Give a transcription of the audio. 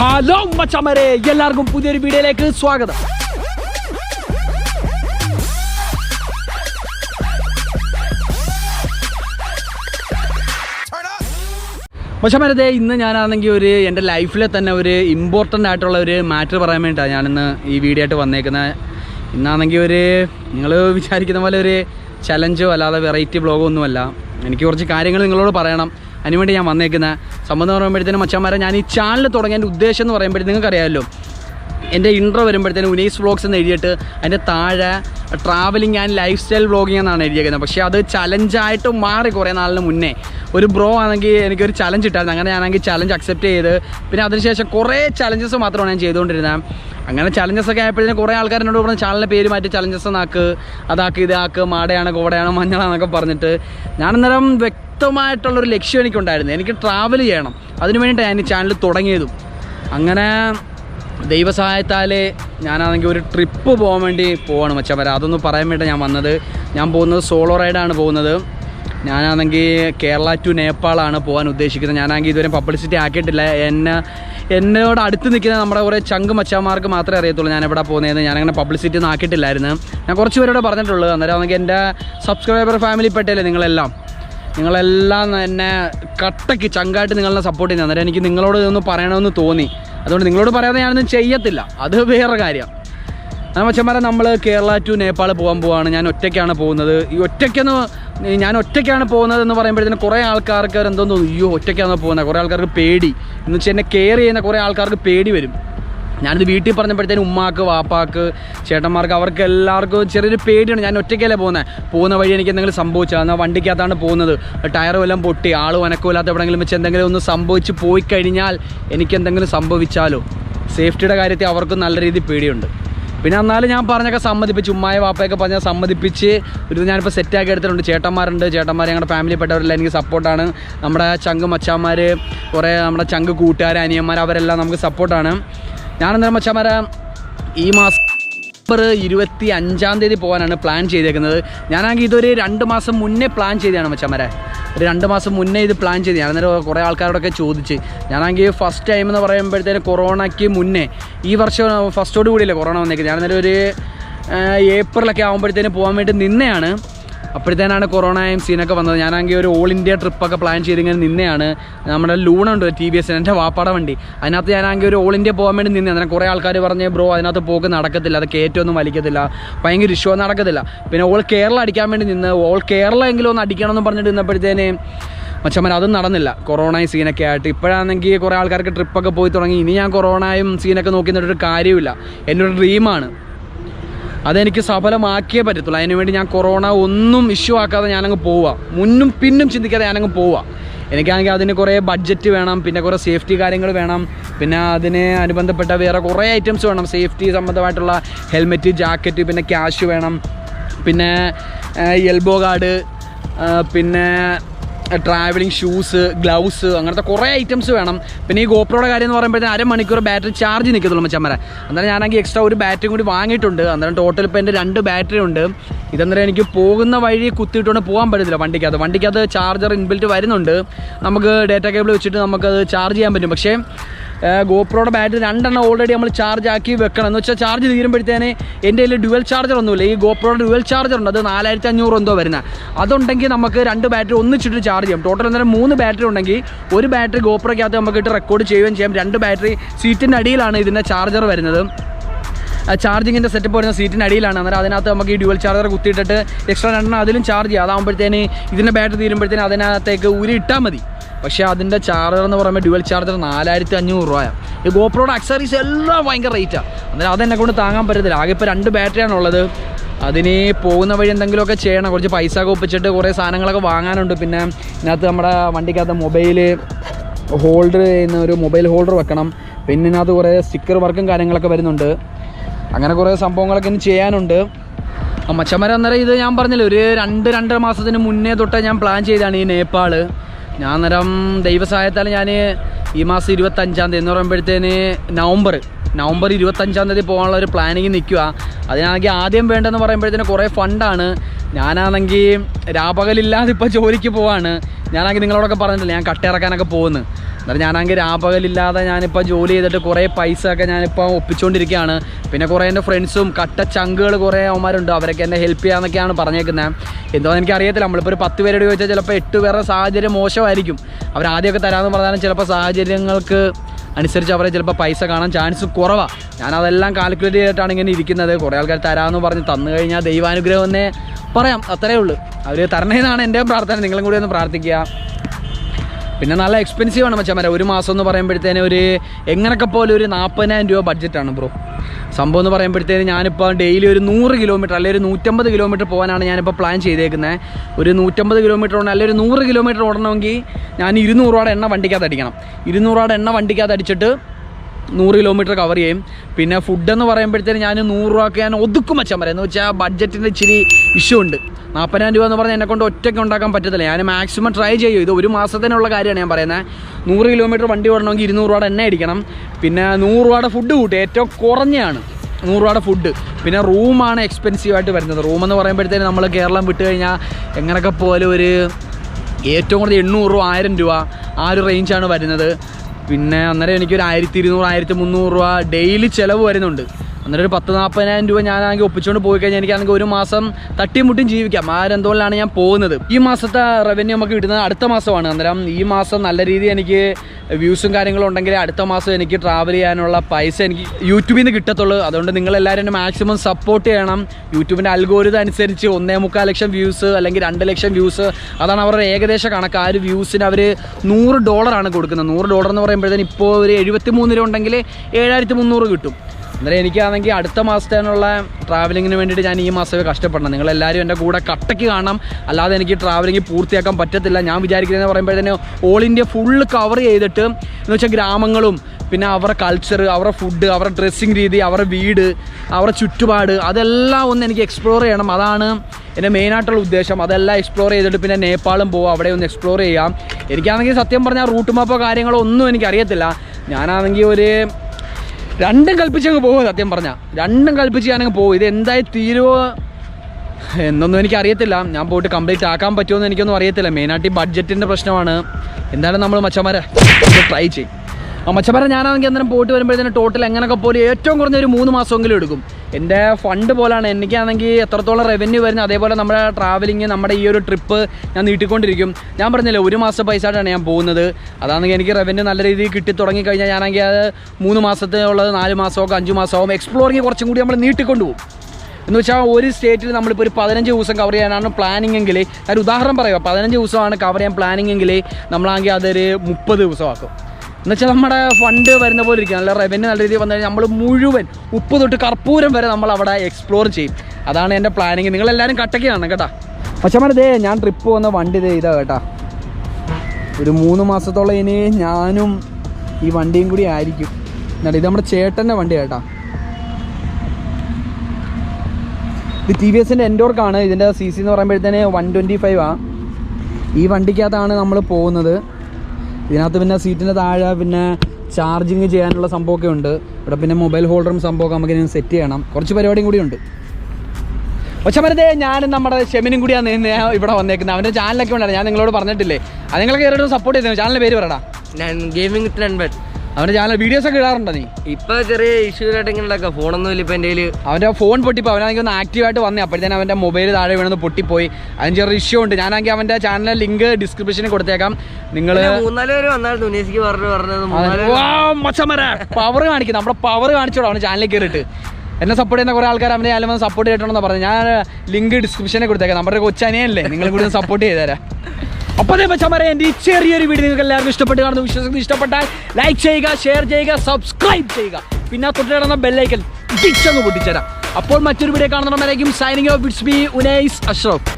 Hello മച്ചമരെ എല്ലാവർക്കും പുതിയൊരു വീഡിയോയിലേക്ക് സ്വാഗതം. മച്ചമരതെ ഇന്ന് ഞാനാണെങ്കിൽ ഒരു എന്റെ ലൈഫിലെ തന്നെ ഒരു ഇമ്പോർട്ടന്റ് ആയിട്ടുള്ള ഒരു മാറ്റർ പറയാൻ വേണ്ടിയിട്ടാണ് ഞാനിന്ന് ഈ വീഡിയോ ആയിട്ട് വന്നേക്കുന്നത് ഇന്നാണെങ്കിൽ ഒരു നിങ്ങൾ വിചാരിക്കുന്ന പോലെ ഒരു ചലഞ്ചോ അല്ലാതെ വെറൈറ്റി ബ്ലോഗോ ഒന്നുമല്ല. എനിക്ക് കുറച്ച് കാര്യങ്ങൾ നിങ്ങളോട് പറയണം. അതിനുവേണ്ടി ഞാൻ വന്നേക്കുന്നത് സംബന്ധം പറയുമ്പോഴത്തേനും മച്ചന്മാരെ ഞാൻ ഈ ചാനൽ തുടങ്ങിയതിന്റെ ഉദ്ദേശം എന്ന് പറയുമ്പോഴത്തേക്കും നിങ്ങൾക്ക് അറിയാമല്ലോ എന്റെ ഇൻട്രോ വരുമ്പോഴത്തേനും ഉനൈസ് വ്ളോഗ്സ് എന്ന് എഴുതിയിട്ട് അതിന്റെ താഴെ travelling and lifestyle vlogging എന്നാണ് എഴുതിയേക്കുന്നത്. പക്ഷേ അത് ചലഞ്ചായിട്ട് മാറി കുറേ നാളിന് മുന്നേ. ഒരു ബ്രോ ആണെങ്കിൽ എനിക്കൊരു ചലഞ്ച് ഇട്ടായിരുന്നു അങ്ങനെ ഞാനാണെങ്കിൽ ചലഞ്ച് അക്സെപ്റ്റ് ചെയ്ത് പിന്നെ അതിനുശേഷം കുറേ ചലഞ്ചസ് മാത്രമാണ് ഞാൻ ചെയ്തുകൊണ്ടിരുന്നത്. അങ്ങനെ ചലഞ്ചസ് ഒക്കെ ആയപ്പോഴത്തേക്കും കുറേ ആൾക്കാർ എന്നോട് പറഞ്ഞു ചാനലിന്റെ പേര് മാറ്റി ചലഞ്ചസ് എന്നാക്ക് അതാക്ക് ഇതാക്ക് മാടയാണ് കോടയാണ് മഞ്ഞളാന്നൊക്കെ പറഞ്ഞിട്ട് ഞാൻ ഞാനന്നേരം വ്യക്തമായിട്ടുള്ളൊരു ലക്ഷ്യം എനിക്കുണ്ടായിരുന്നു. എനിക്ക് ട്രാവൽ ചെയ്യണം. അതിനു വേണ്ടിയിട്ടാണ് ഞാൻ ഈ ചാനൽ തുടങ്ങിയതും. അങ്ങനെ ദൈവസഹായത്താൽ ഞാനാണെങ്കിൽ ഒരു ട്രിപ്പ് പോകാൻ വേണ്ടി പോവാണ് മച്ചവര അതൊന്ന് പറയാൻ വേണ്ടി ഞാൻ വന്നത്. ഞാൻ പോകുന്നത് സോളോ റൈഡാണ് പോകുന്നത്. ഞാനാണെങ്കിൽ കേരള ടു നേപ്പാളാണ് പോകാൻ ഉദ്ദേശിക്കുന്നത്. ഞാനാണെങ്കിൽ ഇതുവരെ പബ്ലിസിറ്റി ആക്കിയിട്ടില്ല. എന്നെ എന്നോട് അടുത്ത് നിൽക്കുന്ന നമ്മുടെ കുറേ ചങ്ക് മച്ചാമാർക്ക് മാത്രമേ അറിയത്തുള്ളൂ ഞാൻ എവിടെ പോകുന്നതെന്ന്. ഞാനങ്ങനെ പബ്ലിസിറ്റി ഒന്നും ആക്കിയിട്ടില്ലായിരുന്നു. ഞാൻ കുറച്ച് പേരോട് പറഞ്ഞിട്ടുള്ളൂ. അന്നേരം ആണെങ്കിൽ എന്റെ സബ്സ്ക്രൈബർ ഫാമിലി പെട്ടല്ലേ നിങ്ങളെല്ലാം. നിങ്ങളെല്ലാം എന്നെ കട്ടയ്ക്ക് ചങ്കായിട്ട് നിങ്ങളെ സപ്പോർട്ട് ചെയ്യുന്നത് അന്നേരം എനിക്ക് നിങ്ങളോട് ഇതൊന്നും പറയണമെന്ന് തോന്നി. അതുകൊണ്ട് നിങ്ങളോട് പറയാതെ ഞാനൊന്നും ചെയ്യത്തില്ല. അത് വേറെ കാര്യം. ആ മച്ചന്മാരെ നമ്മൾ കേരള ടു നേപ്പാൾ പോകാൻ പോവാണ്. ഞാൻ ഒറ്റയ്ക്കാണ് പോകുന്നത്. ഈ ഒറ്റയ്ക്കെന്ന് ഞാൻ ഒറ്റയ്ക്കാണ് പോകുന്നത് എന്ന് പറയുമ്പോഴത്തേന് കുറേ ആൾക്കാർക്ക് എന്തോ തോന്നും അയ്യോ ഒറ്റയ്ക്കാണ് പോകുന്നത് കുറേ ആൾക്കാർക്ക് പേടി. എന്ന് വെച്ചാൽ എന്നെ കെയർ ചെയ്യുന്ന കുറേ ആൾക്കാർക്ക് പേടി വരും. ഞാനിത് വീട്ടിൽ പറഞ്ഞപ്പോഴത്തേനും ഉമ്മാക്ക് വാപ്പാക്ക് ചേട്ടന്മാർക്ക് അവർക്ക് എല്ലാവർക്കും ചെറിയൊരു പേടിയാണ്. ഞാൻ ഒറ്റയ്ക്കല്ലേ പോകുന്നത് പോകുന്ന വഴി എനിക്ക് എന്തെങ്കിലും സംഭവിച്ചാൽ എന്നാൽ വണ്ടിക്കകത്താണ് പോകുന്നത്. ടയർ വല്ലതും പൊട്ടി. ആൾ വനക്കമില്ലാത്ത എവിടെയെങ്കിലും വെച്ച് എന്തെങ്കിലും ഒന്ന് സംഭവിച്ച് പോയി കഴിഞ്ഞാൽ എനിക്ക് എന്തെങ്കിലും സംഭവിച്ചാലോ? സേഫ്റ്റിയുടെ കാര്യത്തിൽ അവർക്കും നല്ല രീതിയിൽ പേടിയുണ്ട്. പിന്നെ എന്നാലും ഞാൻ പറഞ്ഞൊക്കെ സമ്മതിപ്പിച്ച്. ഉമ്മായ വാപ്പയൊക്കെ പറഞ്ഞാൽ സമ്മതിപ്പിച്ച് ഒരു ഞാനിപ്പോൾ സെറ്റാക്കി എടുത്തിട്ടുണ്ട്. ചേട്ടന്മാരുണ്ട്. ചേട്ടന്മാർ ഞങ്ങളുടെ ഫാമിലിപ്പെട്ടവരെല്ലാം എനിക്ക് സപ്പോർട്ടാണ് നമ്മുടെ ചങ്ക് മച്ചാന്മാർ കുറേ നമ്മുടെ ചങ്ക് കൂട്ടുകാർ അനിയന്മാർ അവരെല്ലാം നമുക്ക് സപ്പോർട്ടാണ് ഞാനെന്താ പറയാം ഈ മാസം ഇരുപത്തി അഞ്ചാം തീയതി പോകാനാണ് പ്ലാൻ ചെയ്തേക്കുന്നത്. ഞാനാണെങ്കിൽ ഇതൊരു രണ്ട് മാസം മുന്നേ പ്ലാൻ ചെയ്തതാണ് മച്ചമ്മരെ ഒരു രണ്ട് മാസം മുന്നേ ഇത് പ്ലാൻ ചെയ്ത് ഞാൻ അന്നേരം കുറേ ആൾക്കാരോടൊക്കെ ചോദിച്ച്. ഞാനാണെങ്കിൽ ഫസ്റ്റ് ടൈം എന്ന് പറയുമ്പോഴത്തേന് കൊറോണയ്ക്ക് മുന്നേ ഈ വർഷം ഫസ്റ്റോട് കൂടിയല്ലേ കൊറോണ വന്നേക്കുന്നത്. ഞാനന്നേരം ഒരു ഏപ്രിലൊക്കെ ആകുമ്പോഴത്തേന് പോകാൻ വേണ്ടി നിന്നെയാണ്. അപ്പോഴത്തേനാണ് കൊറോണ എം സീനൊക്കെ വന്നത്. ഞാനാണെങ്കിൽ ഒരു ഓൾ ഇന്ത്യ ട്രിപ്പൊക്കെ പ്ലാൻ ചെയ്തിങ്ങനെ നിന്നെയാണ്. നമ്മുടെ ലൂണുണ്ട് ടി വി എസ് എന്റെ വാപ്പാടെ വണ്ടി. അതിനകത്ത് ഞാനാണെങ്കിൽ ഒരു ഓൾ ഇന്ത്യ പോകാൻ വേണ്ടി നിന്നെ അങ്ങനെ കുറേ ആൾക്കാർ പറഞ്ഞ് ബ്രോ അതിനകത്ത് പോക്ക് നടക്കത്തില്ല. അത് കയറ്റമൊന്നും വലിക്കത്തില്ല. ഭയങ്കര ഇഷ്യൂ നടക്കത്തില്ല. പിന്നെ ഓൾ കേരള അടിക്കാൻ വേണ്ടി നിന്ന് ഓൾ കേരള എങ്കിലും ഒന്ന് അടിക്കണം എന്ന് പറഞ്ഞിട്ട് നിന്നപ്പോഴത്തേന് മച്ചമ്മൻ അതും നടന്നില്ല. കൊറോണയും സീനൊക്കെ ആയിട്ട്. ഇപ്പോഴാണെങ്കിൽ കുറേ ആൾക്കാർക്ക് ട്രിപ്പൊക്കെ പോയി തുടങ്ങി. ഇനി ഞാൻ കൊറോണയും സീനൊക്കെ നോക്കി നിന്നിട്ടൊരു കാര്യമില്ല എന്റെ ഒരു ഡ്രീമാണ് അതെനിക്ക് സഫലമാക്കിയേ പറ്റത്തുള്ളൂ. അതിനുവേണ്ടി ഞാൻ കൊറോണ ഒന്നും ഇഷ്യൂ ആക്കാതെ ഞാനങ്ങ് പോവുക മുന്നും പിന്നും ചിന്തിക്കാതെ ഞാനങ്ങ് പോവുക എനിക്കാണെങ്കിൽ അതിന് കുറേ ബഡ്ജറ്റ് വേണം പിന്നെ കുറേ സേഫ്റ്റി കാര്യങ്ങൾ വേണം പിന്നെ അതിന് അനുബന്ധപ്പെട്ട വേറെ കുറേ ഐറ്റംസ് വേണം. സേഫ്റ്റി സംബന്ധമായിട്ടുള്ള ഹെൽമെറ്റ് ജാക്കറ്റ് പിന്നെ ക്യാഷ് വേണം. പിന്നെ എൽബോ ഗാർഡ് പിന്നെ ട്രാവലിംഗ് ഷൂസ് ഗ്ലൗസ് അങ്ങനത്തെ കുറേ ഐറ്റംസ് വേണം. പിന്നെ ഈ ഗോപ്രോയുടെ കാര്യം എന്ന് പറയുമ്പോഴത്തേന് അരമണിക്കൂർ ബാറ്ററി ചാർജ് നിൽക്കത്തുള്ളൂ മച്ചമ്മര അന്നേരം ഞാനാണെങ്കിൽ എക്സ്ട്രാ ഒരു ബാറ്ററി കൂടി വാങ്ങിയിട്ടുണ്ട്. അന്നേരം ടോട്ടൽ ഇപ്പോൾ എന്റെ രണ്ട് ബാറ്ററി ഉണ്ട്. ഇതെന്നേരം എനിക്ക് പോകുന്ന വഴി കുത്തിയിട്ടുകൊണ്ട് പോകാൻ പറ്റത്തില്ല വണ്ടിക്കകത്ത്. വണ്ടിക്കകത്ത് ചാർജർ ഇൻബിൽറ്റ് വരുന്നുണ്ട്. നമുക്ക് ഡേറ്റ കേബിൾ വെച്ചിട്ട് നമുക്കത് ചാർജ് ചെയ്യാൻ പറ്റും. പക്ഷേ ഗോപ്രോയുടെ ബാറ്ററി രണ്ടെണ്ണം ഓൾറെഡി നമ്മൾ ചാർജ് ആക്കി വെക്കണം. എന്ന് വെച്ചാൽ ചാർജ് തീരുമ്പോഴത്തേന് എന്റെ കയ്യിൽ ഡുവൽ ചാർജർ ഒന്നുമില്ല. ഈ ഗോപ്രോയുടെ ഡുവൽ ചാർജർ ഉണ്ട്. അത് നാലായിരത്തി അഞ്ഞൂറ് എന്തോ വരുന്നത് അതുണ്ടെങ്കിൽ നമുക്ക് രണ്ട് ബാറ്ററി ഒന്നിച്ചിട്ട് ചാർജ് ചെയ്യാം. ടോട്ടൽ എന്തായാലും മൂന്ന് ബാറ്ററി ഉണ്ടെങ്കിൽ ഒരു ബാറ്ററി ഗോപ്രോയ്ക്കകത്ത് നമുക്ക് ഇട്ട് റെക്കോർഡ് ചെയ്യുകയും ചെയ്യാം. രണ്ട് ബാറ്ററി സീറ്റിന്റെ അടിയിലാണ് ഇതിന്റെ ചാർജർ വരുന്നത്. ചാർജിങ്ങിന്റെ സെറ്റപ്പ് വരുന്ന സീറ്റിന്റെ അടിയിലാണ്. അന്നേരം അതിനകത്ത് നമുക്ക് ഈ ഡ്യുവൽ ചാർജർ കുത്തിയിട്ടിട്ട് എക്സ്ട്രാ രണ്ടെണ്ണം അതിലും ചാർജ് ചെയ്യാം. അതാകുമ്പോഴത്തേന് ഇതിന്റെ ബാറ്ററി തീരുമ്പോഴത്തേന് അതിനകത്തേക്ക് ഊരി ഇട്ടാൽ മതി. പക്ഷേ അതിന്റെ ചാർജർ എന്ന് പറയുമ്പോൾ ഡ്യുവൽ ചാർജർ നാലായിരത്തി അഞ്ഞൂറ് രൂപയാണ്. ഈ ഗോപ്രോയുടെ അക്സറീസ് എല്ലാം ഭയങ്കര റേറ്റാണ് അന്നേരം അതെന്നെ കൊണ്ട് താങ്ങാൻ പറ്റത്തില്ല. ആകെ ഇപ്പോൾ രണ്ട് ബാറ്ററിയാണുള്ളത് അതിന് പോകുന്ന വഴി എന്തെങ്കിലുമൊക്കെ ചെയ്യണം. കുറച്ച് പൈസ ഒക്കെ ഒപ്പിച്ചിട്ട് കുറേ സാധനങ്ങളൊക്കെ വാങ്ങാനുണ്ട്. പിന്നെ ഇതിനകത്ത് നമ്മുടെ വണ്ടിക്കകത്ത് മൊബൈൽ ഹോൾഡർ ചെയ്യുന്ന ഒരു മൊബൈൽ ഹോൾഡർ വെക്കണം. പിന്നെ ഇതിനകത്ത് കുറേ സ്റ്റിക്കർ വർക്കും കാര്യങ്ങളൊക്കെ വരുന്നുണ്ട്. അങ്ങനെ കുറേ സംഭവങ്ങളൊക്കെ ഇനി ചെയ്യാനുണ്ട്. ആ മച്ചന്മാരെ അന്നേരം ഇത് ഞാൻ പറഞ്ഞില്ല ഒരു രണ്ട് രണ്ടര മാസത്തിന് മുന്നേ തൊട്ടേ ഞാൻ പ്ലാൻ ചെയ്താണ് ഈ നേപ്പാൾ ഞാൻ അന്നേരം ദൈവസഹായത്താൽ ഞാൻ ഈ മാസം ഇരുപത്തഞ്ചാം തീയതി എന്ന് പറയുമ്പോഴത്തേന് നവംബർ നവംബർ ഇരുപത്തഞ്ചാം തീയതി പോകാനുള്ള ഒരു പ്ലാനിങ് നിൽക്കുക അതിനാണെങ്കിൽ ആദ്യം വേണ്ടതെന്ന് പറയുമ്പോഴത്തേന് കുറേ ഫണ്ടാണ് ഞാനാണെങ്കിൽ രാപകലില്ലാതെ ഇപ്പോൾ ജോലിക്ക് പോവാണ്. ഞാനാണെങ്കിൽ നിങ്ങളോടൊക്കെ പറഞ്ഞിട്ടില്ല ഞാൻ കട്ടിറക്കാനൊക്കെ പോകുന്നു. എന്നാലും ഞാനാണെങ്കിൽ രാപകലില്ലാതെ ഞാനിപ്പോൾ ജോലി ചെയ്തിട്ട് കുറേ പൈസ ഒക്കെ ഞാനിപ്പോൾ ഒപ്പിച്ചുകൊണ്ടിരിക്കുകയാണ് പിന്നെ കുറേ എന്റെ ഫ്രണ്ട്സും കട്ട ചങ്കുകൾ കുറേ അവന്മാരുണ്ട്. അവരൊക്കെ എന്നെ ഹെൽപ്പ് ചെയ്യാന്നൊക്കെയാണ് പറഞ്ഞേക്കുന്നത് എന്തോ എനിക്കറിയത്തില്ല. നമ്മളിപ്പോൾ ഒരു പത്ത് പേരോട് ചോദിച്ചാൽ ചിലപ്പോൾ എട്ട് പേരുടെ സാഹചര്യം മോശമായിരിക്കും. അവർ ആദ്യമൊക്കെ തരാമെന്ന് പറഞ്ഞാലും ചിലപ്പോൾ സാഹചര്യങ്ങൾക്ക് അനുസരിച്ച് അവരെ ചിലപ്പോൾ പൈസ കാണാൻ ചാൻസ് കുറവാണ് ഞാനതെല്ലാം കാൽക്കുലേറ്റ് ചെയ്തിട്ടാണ് ഇങ്ങനെ ഇരിക്കുന്നത്. കുറേ ആൾക്കാർ തരാമെന്ന് പറഞ്ഞ് തന്നു കഴിഞ്ഞാൽ ദൈവാനുഗ്രഹം എന്നേ പറയാം അത്രയേ ഉള്ളൂ. അവർ തരണേന്നാണ് എന്റെ പ്രാർത്ഥന. നിങ്ങളും കൂടി ഒന്ന് പ്രാർത്ഥിക്കുക. പിന്നെ നല്ല എക്സ്പെൻസീവ് ആണ് മച്ചാമാരെ ഒരു മാസം എന്ന് പറയുമ്പോഴത്തേനും ഒരു എങ്ങനെയൊക്കെ പോലെ ഒരു നാൽപ്പതിനായിരം രൂപ ബഡ്ജറ്റാണ് ബ്രോ സംഭവം എന്ന് പറയുമ്പോഴത്തേന് ഞാനിപ്പോൾ ഡെയിലി ഒരു നൂറ് കിലോമീറ്റർ അല്ലെങ്കിൽ ഒരു നൂറ്റമ്പത് കിലോമീറ്റർ പോകാനാണ് ഞാനിപ്പോൾ പ്ലാൻ ചെയ്തേക്കുന്നത് ഒരു നൂറ്റമ്പത് കിലോമീറ്റർ ഓടണം അല്ലെങ്കിൽ ഒരു നൂറ് കിലോമീറ്റർ ഓടണമെങ്കിൽ ഞാൻ ഇരുന്നൂറ് രൂപയുടെ എണ്ണ വണ്ടിക്കകത്ത് അടിക്കണം. ഇരുന്നൂറ് രൂപയുടെ എണ്ണ വണ്ടിക്കകത്ത് അടിച്ചിട്ട് നൂറ് കിലോമീറ്റർ കവർ ചെയ്യും. പിന്നെ ഫുഡ് എന്ന് പറയുമ്പോഴത്തേന് ഞാൻ നൂറ് രൂപയ്ക്ക് ഞാൻ ഒതുക്കും വെച്ചാൽ പറയാം. എന്ന് വെച്ചാൽ ബഡ്ജറ്റിന്റെ ഇച്ചിരി ഇഷ്യൂ ഉണ്ട്. നാൽപ്പതിനായിരം രൂപ എന്ന് പറഞ്ഞാൽ എന്നെക്കൊണ്ട് ഒറ്റയ്ക്ക് ഉണ്ടാക്കാൻ പറ്റത്തില്ല. ഞാൻ മാക്സിമം ട്രൈ ചെയ്യും. ഇത് ഒരു മാസത്തിനുള്ള കാര്യമാണ് ഞാൻ പറയുന്നത് നൂറ് കിലോമീറ്റർ വണ്ടി ഓടണമെങ്കിൽ ഇരുന്നൂറ് രൂപയുടെ എണ്ണ അടിക്കണം. പിന്നെ നൂറ് രൂപയുടെ ഫുഡ് കൂട്ടും. ഏറ്റവും കുറഞ്ഞാണ് നൂറ് രൂപയുടെ ഫുഡ് പിന്നെ റൂമാണ് എക്സ്പെൻസീവ് ആയിട്ട് വരുന്നത്. റൂം എന്ന് പറയുമ്പോഴത്തേന് നമ്മൾ കേരളം വിട്ട് കഴിഞ്ഞാൽ എങ്ങനെയൊക്കെ പോലെ ഒരു ഏറ്റവും കൂടുതൽ എണ്ണൂറ് രൂപ ആയിരം രൂപ ആ ഒരു റേഞ്ചാണ് വരുന്നത്. പിന്നെ അന്നേരം എനിക്കൊരു ആയിരത്തി ഇരുന്നൂറ് ആയിരത്തി മുന്നൂറ് രൂപ ഡെയിലി ചിലവ് വരുന്നുണ്ട്. അന്നേരം ഒരു പത്ത് നാൽപ്പതിനായിരം രൂപ ഞാനാണെങ്കിൽ ഒപ്പിച്ചുകൊണ്ട് പോയി കഴിഞ്ഞാൽ എനിക്കാണെങ്കിൽ ഒരു മാസം തട്ടിയും മുട്ടിയും ജീവിക്കാം. ആ രന്തോളിലാണ് ഞാൻ പോകുന്നത്. ഈ മാസത്തെ റവന്യൂ നമുക്ക് കിട്ടുന്നത് അടുത്ത മാസമാണ്. അന്നേരം ഈ മാസം നല്ല രീതിയിൽ എനിക്ക് വ്യൂസും കാര്യങ്ങളും ഉണ്ടെങ്കിൽ അടുത്ത മാസം എനിക്ക് ട്രാവൽ ചെയ്യാനുള്ള പൈസ എനിക്ക് യൂട്യൂബിൽ നിന്ന് കിട്ടത്തുള്ളൂ. അതുകൊണ്ട് നിങ്ങളെല്ലാവരും എന്നെ മാക്സിമം സപ്പോർട്ട് ചെയ്യണം. യൂട്യൂബിന്റെ അൽഗോരിതം അനുസരിച്ച് ഒന്നേ മുക്കാൽ ലക്ഷം വ്യൂസ് അല്ലെങ്കിൽ രണ്ട് ലക്ഷം വ്യൂസ് അതാണ് അവരുടെ ഏകദേശ കണക്ക്. ആ ഒരു വ്യൂസിന് അവർ നൂറ് ഡോളറാണ് കൊടുക്കുന്നത്. നൂറ് ഡോളർ എന്ന് പറയുമ്പോഴത്തേന് ഇപ്പോൾ ഒരു എഴുപത്തി മൂന്ന് രൂപ ഉണ്ടെങ്കിൽ ഏഴായിരത്തി മുന്നൂറ് കിട്ടും. അന്നേരം എനിക്കാണെങ്കിൽ അടുത്ത മാസത്തേനുള്ള ട്രാവലിങ്ങിന് വേണ്ടിയിട്ട് ഞാൻ ഈ മാസമേ കഷ്ടപ്പെടണം. നിങ്ങളെല്ലാവരും എന്റെ കൂടെ കട്ടയ്ക്ക് കാണണം. അല്ലാതെ എനിക്ക് ട്രാവലിംഗ് പൂർത്തിയാക്കാൻ പറ്റത്തില്ല. ഞാൻ വിചാരിക്കുന്നതെന്ന് പറയുമ്പോഴത്തേന് ഓൾ ഇന്ത്യ ഫുള്ള് കവർ ചെയ്തിട്ട് എന്ന് വെച്ചാൽ ഗ്രാമങ്ങളും പിന്നെ അവരുടെ കൾച്ചർ അവരുടെ ഫുഡ് അവരുടെ ഡ്രസ്സിങ് രീതി അവരുടെ വീട് അവരുടെ ചുറ്റുപാട് അതെല്ലാം ഒന്ന് എനിക്ക് എക്സ്പ്ലോർ ചെയ്യണം. അതാണ് എന്റെ മെയിനായിട്ടുള്ള ഉദ്ദേശം. അതെല്ലാം എക്സ്പ്ലോർ ചെയ്തിട്ട് പിന്നെ നേപ്പാളും പോവാം. അവിടെ ഒന്ന് എക്സ്പ്ലോർ ചെയ്യാം. എനിക്കാണെങ്കിൽ സത്യം പറഞ്ഞാൽ റൂട്ട് മാപ്പോ കാര്യങ്ങളോ ഒന്നും എനിക്കറിയത്തില്ല. ഞാനാണെങ്കിൽ ഒരു രണ്ടും കൽപ്പിച്ചങ്ങ് പോകും സത്യം പറഞ്ഞാൽ രണ്ടും കൽപ്പിച്ച് ഞാനങ്ങ് പോകും ഇത് എന്തായി തീരുവോ? എന്നൊന്നും എനിക്ക് എനിക്കറിയത്തില്ല ഞാൻ പോയിട്ട് കംപ്ലീറ്റ് ആക്കാൻ പറ്റുമോ എന്ന് എനിക്കൊന്നും അറിയത്തില്ല. മെയിനായിട്ട് ഈ ബഡ്ജറ്റിന്റെ പ്രശ്നമാണ്. എന്തായാലും നമ്മൾ മച്ചന്മാരെ ട്രൈ ചെയ്യും. പറഞ്ഞ ഞാനാണെങ്കിൽ അന്നേരം പോയിട്ട് വരുമ്പോഴത്തേന് ടോട്ടൽ എങ്ങനെയൊക്കെ പോലും ഏറ്റവും കുറഞ്ഞ ഒരു മൂന്ന് മാസമെങ്കിലും എടുക്കും. എന്റെ ഫണ്ട് പോലാണ്. എനിക്കാണെങ്കിൽ എത്രത്തോളം റവന്യൂ വരുന്നത് അതേപോലെ നമ്മുടെ ട്രാവലിങ് നമ്മുടെ ഈ ഒരു ട്രിപ്പ് ഞാൻ നീട്ടിക്കൊണ്ടിരിക്കും. ഞാൻ പറഞ്ഞില്ലേ ഒരു മാസം പൈസ ആയിട്ടാണ് ഞാൻ പോകുന്നത്. അതാണെങ്കിൽ എനിക്ക് റവന്യൂ നല്ല രീതിയിൽ കിട്ടി തുടങ്ങി കഴിഞ്ഞാൽ ഞാനാണെങ്കിൽ അത് മൂന്ന് മാസത്തെ ഉള്ളത് നാല് മാസമൊക്കെ അഞ്ച് മാസമാകും എക്സ്പ്ലോറിങ് കുറച്ചും കൂടി നമ്മൾ നീട്ടിക്കൊണ്ടുപോകും. എന്ന് വെച്ചാൽ ഒരു സ്റ്റേറ്റിൽ നമ്മളിപ്പോൾ ഒരു പതിനഞ്ച് ദിവസം കവർ ചെയ്യാനാണ് പ്ലാനിങ് എങ്കിൽ ഞാൻ ഉദാഹരണം പറയുക പതിനഞ്ച് ദിവസമാണ് കവർ ചെയ്യാൻ പ്ലാനിങ് എങ്കിൽ നമ്മളാണെങ്കിൽ അതൊരു മുപ്പത് ദിവസമാക്കും. എന്ന് വെച്ചാൽ നമ്മുടെ ഫണ്ട് വരുന്ന പോലെ ഇരിക്കും. നല്ല റവന്യൂ നല്ല രീതിയിൽ വന്നു കഴിഞ്ഞാൽ നമ്മൾ മുഴുവൻ ഉപ്പ് തൊട്ട് കർപ്പൂരം വരെ നമ്മൾ അവിടെ എക്സ്പ്ലോർ ചെയ്യും. അതാണ് എന്റെ പ്ലാനിങ് നിങ്ങളെല്ലാവരും കട്ടയ്ക്കാണ് കേട്ടാ. പക്ഷേ ഞാൻ ട്രിപ്പ് വന്ന വണ്ടി ദേ ഇതാ കേട്ടാ. ഒരു മൂന്ന് മാസത്തോളം ഇനി ഞാനും ഈ വണ്ടിയും കൂടി ആയിരിക്കും. എന്നിട്ട് ഇത് നമ്മുടെ ചേട്ടന്റെ വണ്ടി കേട്ടാ. ഇത് ടി വി എസിന്റെ എൻഡോർക്കാണ് ഇതിന്റെ സി സി എന്ന് പറയുമ്പോഴത്തേന് വൺ ട്വന്റി ഫൈവ് ആ. ഈ വണ്ടിക്കകത്താണ് നമ്മൾ പോകുന്നത്. ഇതിനകത്ത് പിന്നെ സീറ്റിന്റെ താഴെ പിന്നെ ചാർജിങ് ചെയ്യാനുള്ള സംഭവമൊക്കെ ഉണ്ട്. ഇവിടെ പിന്നെ മൊബൈൽ ഹോൾഡറും സംഭവമൊക്കെ നമുക്ക് ഇനി സെറ്റ് ചെയ്യണം. കുറച്ച് പരിപാടിയും കൂടി ഉണ്ട്. പക്ഷെ ഞാൻ നമ്മുടെ ഷെമിനും കൂടിയാണ് നിന്ന് ഇവിടെ വന്നേക്കുന്നത്. അവന്റെ ചാനലൊക്കെ ഉണ്ടായിരുന്നു ഞാൻ നിങ്ങളോട് പറഞ്ഞിട്ടില്ലേ. അത് നിങ്ങൾ കയറിയിട്ട് സപ്പോർട്ട് ചെയ്തു ചാനലിന്റെ പേര് പറയടാ. ഗെയിമിംഗ് ട്രെൻഡ് അവന്റെ ചാനൽ വീഡിയോസ് ഒക്കെ ഇടാറുണ്ടോ നീ? ഇപ്പൊ ചെറിയ ഇഷ്യൂ ആയിട്ട് ഇങ്ങനെ ഫോണൊന്നും ഇല്ല. ഇപ്പൊ എന്റെ അവന്റെ ഫോൺ പൊട്ടിപ്പോ അവനാണെങ്കിൽ ഒന്ന് ആക്റ്റീവായിട്ട് വന്നേ. അപ്പോഴത്തേനും അവന്റെ മൊബൈൽ താഴെ വീണെന്ന് പൊട്ടിപ്പോയി. അതിന് ചെറിയ ഇഷ്യൂ ഉണ്ട്. ഞാനാണെങ്കിൽ അവന്റെ ചാനലിലെ ലിങ്ക് ഡിസ്ക്രിപ്ഷനിൽ കൊടുത്തേക്കാം. നിങ്ങൾ മൂന്നാൽ പേര് വന്നായിരുന്നു. പറഞ്ഞു പറഞ്ഞത് പവർ കാണിക്കും. നമ്മുടെ പവർ കാണിച്ചോളൂ അവന്റെ ചാനലിൽ കയറിയിട്ട് എന്നെ സപ്പോർട്ട് ചെയ്യുന്ന കുറേ ആൾക്കാർ അവനെ ആലും സപ്പോർട്ട് ചെയ്തിട്ടുണ്ടെന്ന് പറഞ്ഞു ഞാൻ ലിങ്ക് ഡിസ്ക്രിപ്ഷനിൽ കൊടുത്തേക്കാം. നമ്മുടെ കൊച്ചനിയല്ലേ. നിങ്ങൾ കൂടി സപ്പോർട്ട് ചെയ്തുതരാം വെച്ചാൽ മച്ചമാരെ എന്റെ ഈ ചെറിയൊരു വീഡിയോ നിങ്ങൾക്ക് എല്ലാവർക്കും ഇഷ്ടപ്പെട്ട് കാണുന്നു വിശ്വസിക്കുന്നു ഇഷ്ടപ്പെട്ടാൽ ലൈക്ക് ചെയ്യുക ഷെയർ ചെയ്യുക സബ്സ്ക്രൈബ് ചെയ്യുക. പിന്നെ തൊട്ട് കിടന്ന ബെല്ലൈക്കൽ ഡിച്ചങ്ങ് പൊട്ടിച്ചേരാം. അപ്പോൾ മറ്റൊരു video കാണുന്നവരായിരിക്കും signing off it's B Unais Ashraf